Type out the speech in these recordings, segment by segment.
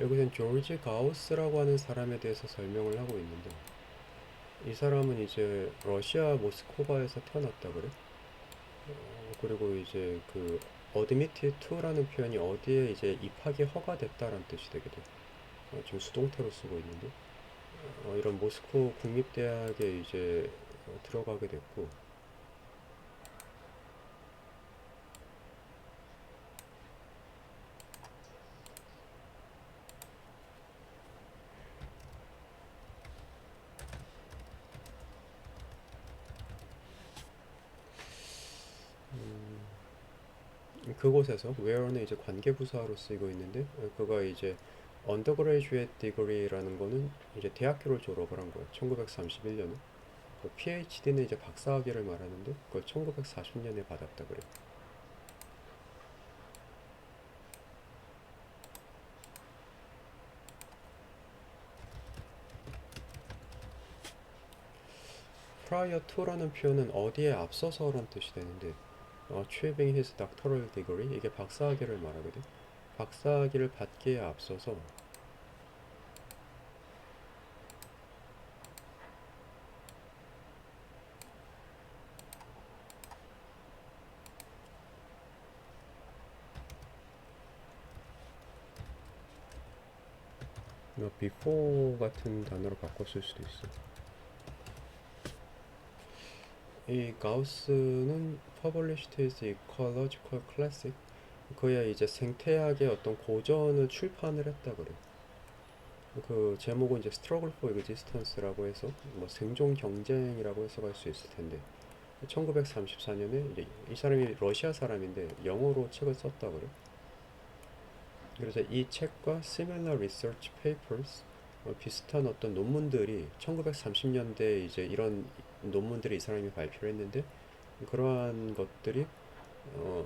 여기선 조르지 가우스라고 하는 사람에 대해서 설명을 하고 있는데 이 사람은 이제 러시아 모스크바에서 태어났다 그래. 어, 그리고 이제 그 admitted to라는 표현이 어디에 이제 입학이 허가됐다라는 뜻이 돼. 어, 지금 수동태로 쓰고 있는데 어, 이런 모스크 국립대학에 이제 어, 들어가게 됐고 그곳에서 where는 이제 관계 부사로 쓰이고 있는데 어, 그가 이제 undergraduate degree라는 거는 이제 대학교를 졸업을 한 거예요. 1931년에. 그 PhD는 이제 박사학위를 말하는데 그걸 1940년에 받았다 그래요. prior to라는 표현은 어디에 앞서서라는 뜻이 되는데 어, achieving his doctoral degree 이게 박사학위를 말하거든. 박사학위를 받기에 앞서서 이거 before 같은 단어로 바꿨을 수도 있어. 이 가우스는 Published His Ecological Classic 그야 이제 생태학의 어떤 고전을 출판을 했다 그래. 그 제목은 이제 Struggle for Existence라고 해서 뭐 생존 경쟁이라고 해석할 수 있을 텐데 1934년에 이제 이 사람이 러시아 사람인데 영어로 책을 썼다 그래. 그래서 이 책과 Similar Research Papers 어, 비슷한 어떤 논문들이 1930년대 이제 이런 논문들이 이 사람이 발표를 했는데 그러한 것들이 어,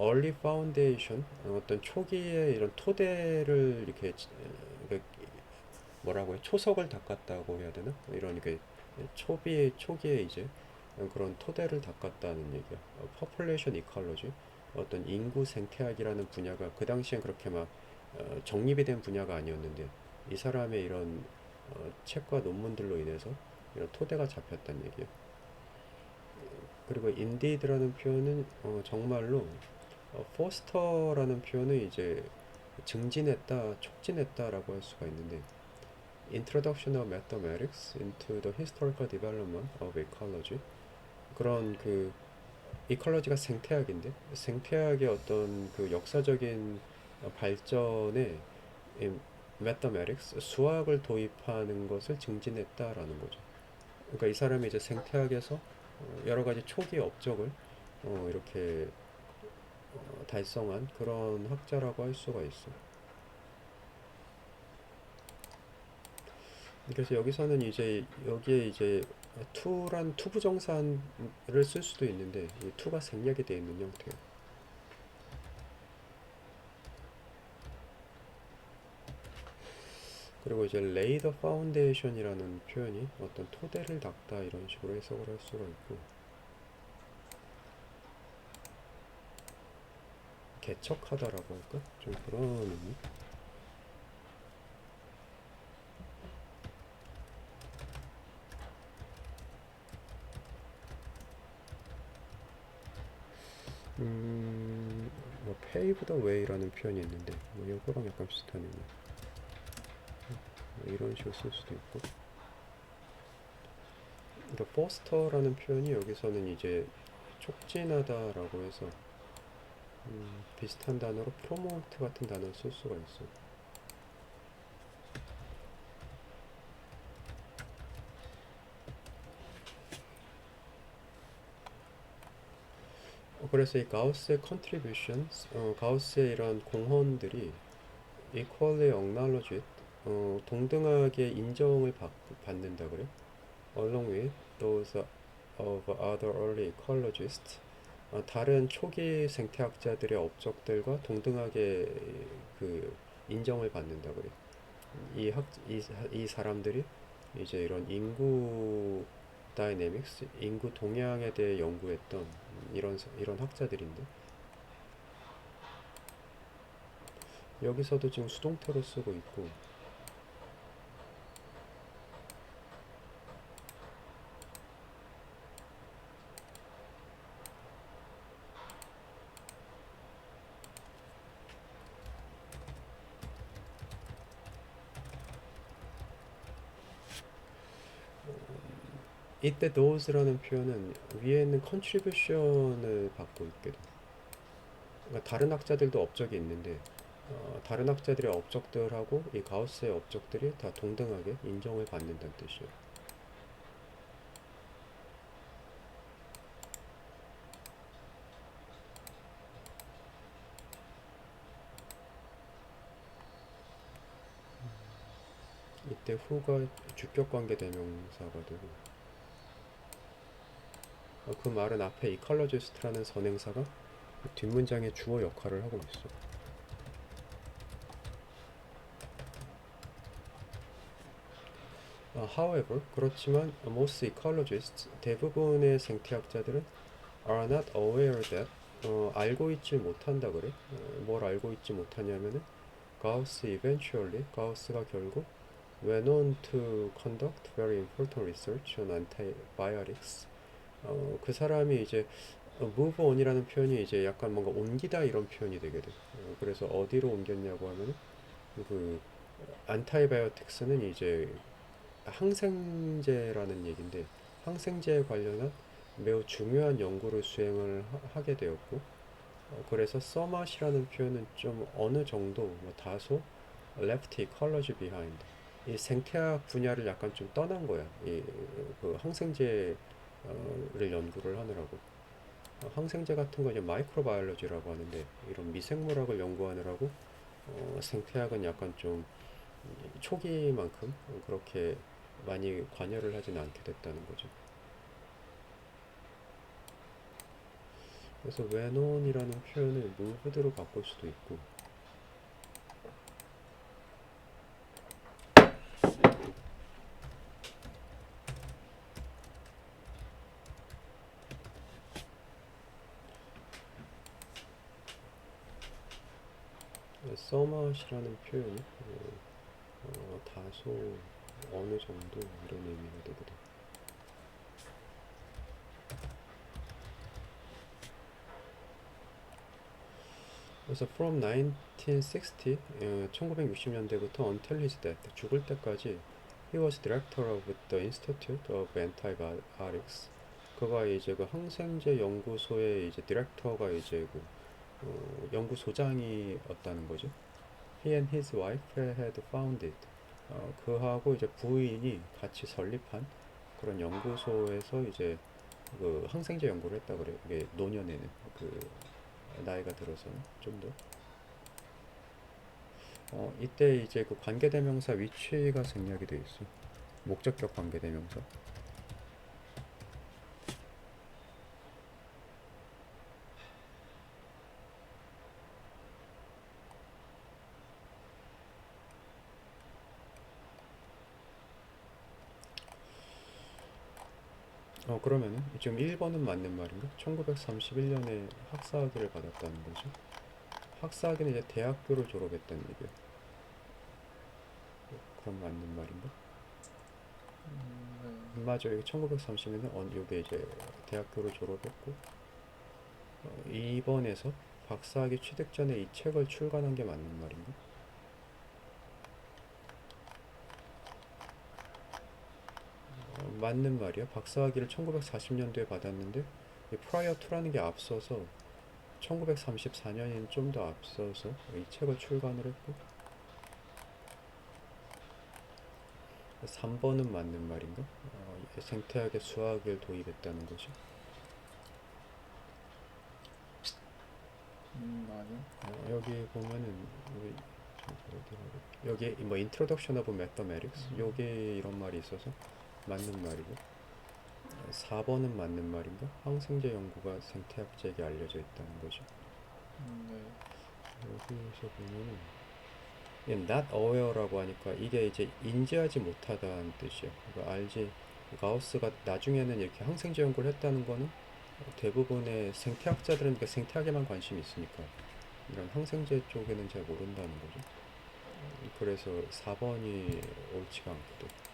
early foundation 어, 어떤 초기에 이런 토대를 이렇게 지- 그 뭐라고 해 초석을 닦았다고 해야 되나? 이런 그 초비 초기에 이제 그런 토대를 닦았다는 얘기야. 어, population ecology 어떤 인구 생태학이라는 분야가 그 당시엔 그렇게 막 어, 정립이 된 분야가 아니었는데 이 사람의 이런 어, 책과 논문들로 인해서 이런 토대가 잡혔다는 얘기예요. 그리고 indeed라는 표현은 어, 정말로 어, foster라는 표현은 이제 증진했다, 촉진했다라고 할 수가 있는데 Introduction of Mathematics into the Historical Development of Ecology 그런 그 이컬러지가 생태학인데 생태학의 어떤 그 역사적인 어, 발전에 이 mathematics 수학을 도입하는 것을 증진했다라는 거죠. 그러니까 이 사람이 이제 생태학에서 어, 여러 가지 초기 업적을 어, 이렇게 어, 달성한 그런 학자라고 할 수가 있어. 그래서 여기서는 이제 여기에 이제 투란 투부정사를 쓸 수도 있는데 이 투가 생략이 되어 있는 형태예요. 그리고 이제 the foundation이라는 표현이 어떤 토대를 닦다 이런 식으로 해석을 할 수가 있고 개척하다라고 할까? 좀 그런 의미? 음, 뭐 pave the way라는 표현이 있는데 뭐 이거랑 약간 비슷하네요. 뭐 이런 식으로 쓸 수도 있고. 그러니까 foster라는 표현이 여기서는 이제 촉진하다라고 해서 음, 비슷한 단어로 promote 같은 단어를 쓸 수가 있어. 어, 그래서 이 가우스의 contributions, 어, 가우스의 이런 공헌들이 equally acknowledged, 어, 동등하게 인정을 받, 받는다 그래. Along with those of other early ecologists, 어, 다른 초기 생태학자들의 업적들과 동등하게 그 인정을 받는다 그래. 이 학, 이, 사- 이 사람들이 이제 이런 인구 다이내믹스, 인구 동향에 대해 연구했던 이런 사- 이런 학자들인데 여기서도 지금 수동태로 쓰고 있고 이때 those라는 표현은 위에 있는 contribution을 받고 있게 돼. 그러니까 다른 학자들도 업적이 있는데 어, 다른 학자들의 업적들하고 이 가우스의 업적들이 다 동등하게 인정을 받는다는 뜻이에요. 이때 후가 주격 관계 대명사가 되고 어, 그 말은 앞에 이 컬러지스트라는 선행사가 뒷문장의 주어 역할을 하고 있어. 어, however, 그렇지만 most ecologists, 대부분의 생태학자들은 are not aware that 어, 알고 있지 못한다 그래. 어, 뭘 알고 있지 못하냐면은 Gauss eventually, 가우스가 결국 went on to conduct very important research on antibiotics. 어, 그 사람이 이제 어, move on이라는 표현이 이제 약간 뭔가 옮기다 이런 표현이 되게 돼. 어, 그래서 어디로 옮겼냐고 하면은 그 안타이바이오틱스는 이제 항생제라는 얘긴데 항생제에 관련한 매우 중요한 연구를 수행을 하, 게 되었고 어, 그래서 써맛이라는 표현은 좀 어느 정도 뭐 다소 left ecology behind 이 생태학 분야를 약간 좀 떠난 거야 이 그 항생제 를 연구를 하느라고 어, 항생제 같은 거 이제 마이크로바이올로지라고 하는데 이런 미생물학을 연구하느라고 어, 생태학은 약간 좀 초기만큼 그렇게 많이 관여를 하진 않게 됐다는 거죠. 그래서 웨논이라는 표현을 무브드로 바꿀 수도 있고 써맛이라는 표현이 어, 어, 다소 어느 정도 이런 의미가 되거든. 그래서 from 1960, 어, 1960년대부터 until his death, 죽을 때까지 he was director of the Institute of Antibiotics. 그가 이제 그 항생제 연구소의 이제 디렉터가 이제 그 어, 연구소장이었다는 거죠. He and his wife had founded. 어, 그하고 이제 부인이 같이 설립한 그런 연구소에서 이제 그 항생제 연구를 했다 그래요. 이게 노년에는 그 나이가 들어서는 좀 더. 어, 이때 이제 그 관계대명사 위치가 생략이 돼 있어. 목적격 관계대명사. 그러면은 지금 1번은 맞는 말인가? 1931년에 학사학위를 받았다는 거죠. 학사학위는 이제 대학교를 졸업했다는 얘기야. 그럼 맞는 말인가? 음, 맞아. 이게 1930년에 어, 이게 이제 대학교를 졸업했고 어, 2번에서 박사학위 취득 전에 이 책을 출간한 게 맞는 말인가? 맞는 말이야. 박사학위를 1940년도에 받았는데 이 prior to라는 게 앞서서 1934년인 좀 더 앞서서 이 책을 출간을 했고 3번은 맞는 말인가? 어, 생태학의 수학을 도입했다는 거죠. 음, 아니요. 어, 여기 보면은? 여기 뭐 of Mathematics 음. 여기 이런 말이 있어서 맞는 말이고 4번은 맞는 말인가? 항생제 연구가 생태학적에 알려져 있다는 거죠. 음, 네. 여기서 보면은 이게 not aware라고 하니까 이게 이제 인지하지 못하다는 뜻이에요. 그러니까 알지 가우스가 나중에는 이렇게 항생제 연구를 했다는 거는 대부분의 생태학자들은 그 생태학에만 관심이 있으니까 이런 항생제 쪽에는 잘 모른다는 거죠. 그래서 4번이 옳지가 않거든.